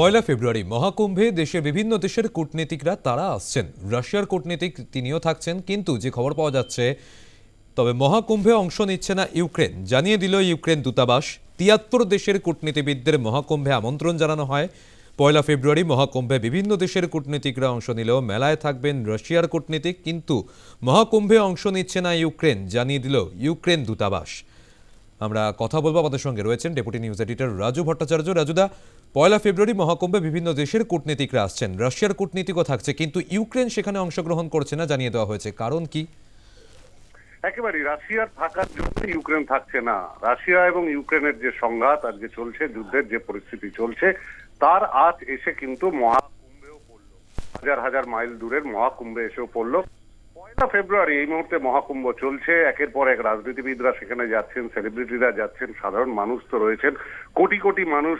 পয়লা ফেব্রুয়ারি মহাকুম্ভে দেশের বিভিন্ন দেশের কূটনীতিকরা তারা আসছেন। রাশিয়ার কূটনীতিক তিনিও থাকছেন, কিন্তু যে খবর পাওয়া যাচ্ছে, তবে মহাকুম্ভে অংশ নিচ্ছে না ইউক্রেন। জানিয়ে দিল ইউক্রেন দূতাবাস, তিয়াত্তর দেশের কূটনীতিবিদদের মহাকুম্ভে আমন্ত্রণ জানানো হয়। পয়লা ফেব্রুয়ারি মহাকুম্ভে বিভিন্ন দেশের কূটনীতিকরা অংশ নিলেও মেলায় থাকবেন রাশিয়ার কূটনীতিক, কিন্তু মহাকুম্ভে অংশ নিচ্ছে না ইউক্রেন, জানিয়ে দিল ইউক্রেন দূতাবাস। আমরা কথা বলব আমাদের সঙ্গে রয়েছেন deputy news editor Raju Bhattacharya. রাজুদা পয়লা ফেব্রুয়ারি মহাকুম্ভে বিভিন্ন দেশের কূটনীতিকরা আসছেন। রাশিয়ার কূটনীতিকও থাকছে, কিন্তু ইউক্রেন সেখানে অংশগ্রহণ করছে না জানিয়ে দেওয়া হয়েছে। কারণ কি? একেবারে রাশিয়ার থাকার জন্য ইউক্রেন থাকছে না। রাশিয়া এবং ইউক্রেনের যে সংঘাত আর যে চলছে, যুদ্ধের যে পরিস্থিতি চলছে, তার আজ এসে কিন্তু মহাকুম্ভেও পড়ল। হাজার হাজার মাইল দূরের মহাকুম্ভে এসেও পড়ল। পয়লা ফেব্রুয়ারি এই মুহূর্তে মহাকুম্ভ চলছে। একের পর এক রাজনীতিবিদরা সেখানে যাচ্ছেন সেলিব্রিটিরা যাচ্ছেন, সাধারণ মানুষ তো রয়েছেন। কোটি কোটি মানুষ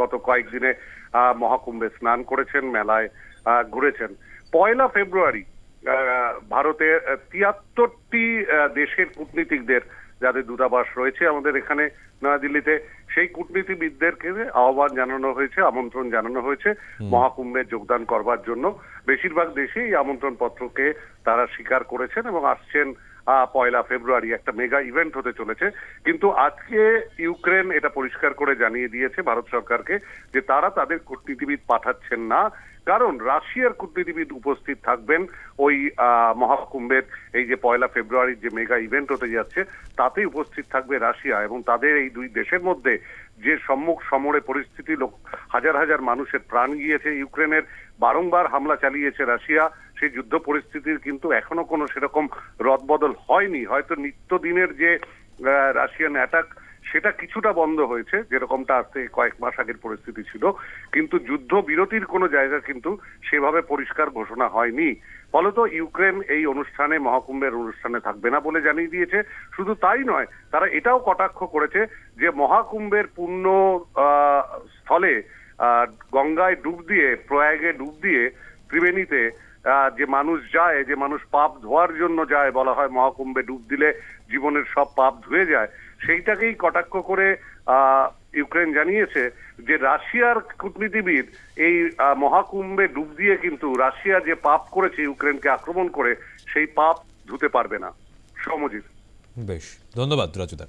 গত কয়েকদিনে মহাকুম্ভে স্নান করেছেন, মেলায় ঘুরেছেন। পয়লা ফেব্রুয়ারি ভারতের ভারতে তিয়াত্তরটি দেশের কূটনীতিকদের যাদের দূতাবাস রয়েছে আমাদের এখানে নয়াদিল্লিতে সেই কূটনীতিবিদদেরকে আহ্বান জানানো হয়েছে আমন্ত্রণ জানানো হয়েছে মহাকুম্ভে যোগদান করবার জন্য। বেশিরভাগ দেশেই এই আমন্ত্রণ পত্রকে তারা স্বীকার করেছেন এবং আসছেন আহ, পয়লা ফেব্রুয়ারি একটা মেগা ইভেন্ট হতে চলেছে। কিন্তু আজকে ইউক্রেন এটা পরিষ্কার করে জানিয়ে দিয়েছে ভারত সরকারকে যে তারা তাদের কূটনীতিবিদ পাঠাচ্ছেন না। কারণ রাশিয়ার কূটনীতিবিদ উপস্থিত থাকবেন ওই মহাকুম্ভের এই যে পয়লা ফেব্রুয়ারির যে মেগা ইভেন্ট হতে যাচ্ছে তাতে উপস্থিত থাকবে রাশিয়া এবং তাদের এই দুই দেশের মধ্যে যে সম্মুখ সমরে পরিস্থিতি, লোক, হাজার হাজার মানুষের প্রাণ গিয়েছে ইউক্রেনের, বারংবার হামলা চালিয়েছে রাশিয়া, সেই যুদ্ধ পরিস্থিতির কিন্তু এখনও কোনো সেরকম রদবদল হয়নি। হয়তো নিত্যদিনের যে রাশিয়ান অ্যাটাক সেটা কিছুটা বন্ধ হয়েছে, যেরকমটা আজ থেকে কয়েক মাস আগের পরিস্থিতি ছিল। কিন্তু যুদ্ধ বিরতির কোনো জায়গা কিন্তু সেভাবে পরিষ্কার ঘোষণা হয়নি। ফলত ইউক্রেন এই অনুষ্ঠানে, মহাকুম্ভের অনুষ্ঠানে থাকবে না বলে জানিয়ে দিয়েছে। শুধু তাই নয়, তারা এটাও কটাক্ষ করেছে যে মহাকুম্ভের পূর্ণ স্থলে গঙ্গায় ডুব দিয়ে, প্রয়াগে ডুব দিয়ে ত্রিবেণীতে যে মানুষ যায়, যে মানুষ পাপ ধোয়ার জন্য যায় বলা হয়, মহাকুম্ভে ডুব দিলে জীবনের সব পাপ ধুয়ে যায়, সেইটাকেই কটাক্ষ করে ইউক্রেন জানিয়েছে যে রাশিয়ার কূটনীতিবিদ এই মহাকুম্ভে ডুব দিয়ে কিন্তু রাশিয়া যে পাপ করেছে ইউক্রেনকে আক্রমণ করে, সেই পাপ ধুতে পারবে না। সমজিৎ বেশ, ধন্যবাদ রাজুদা।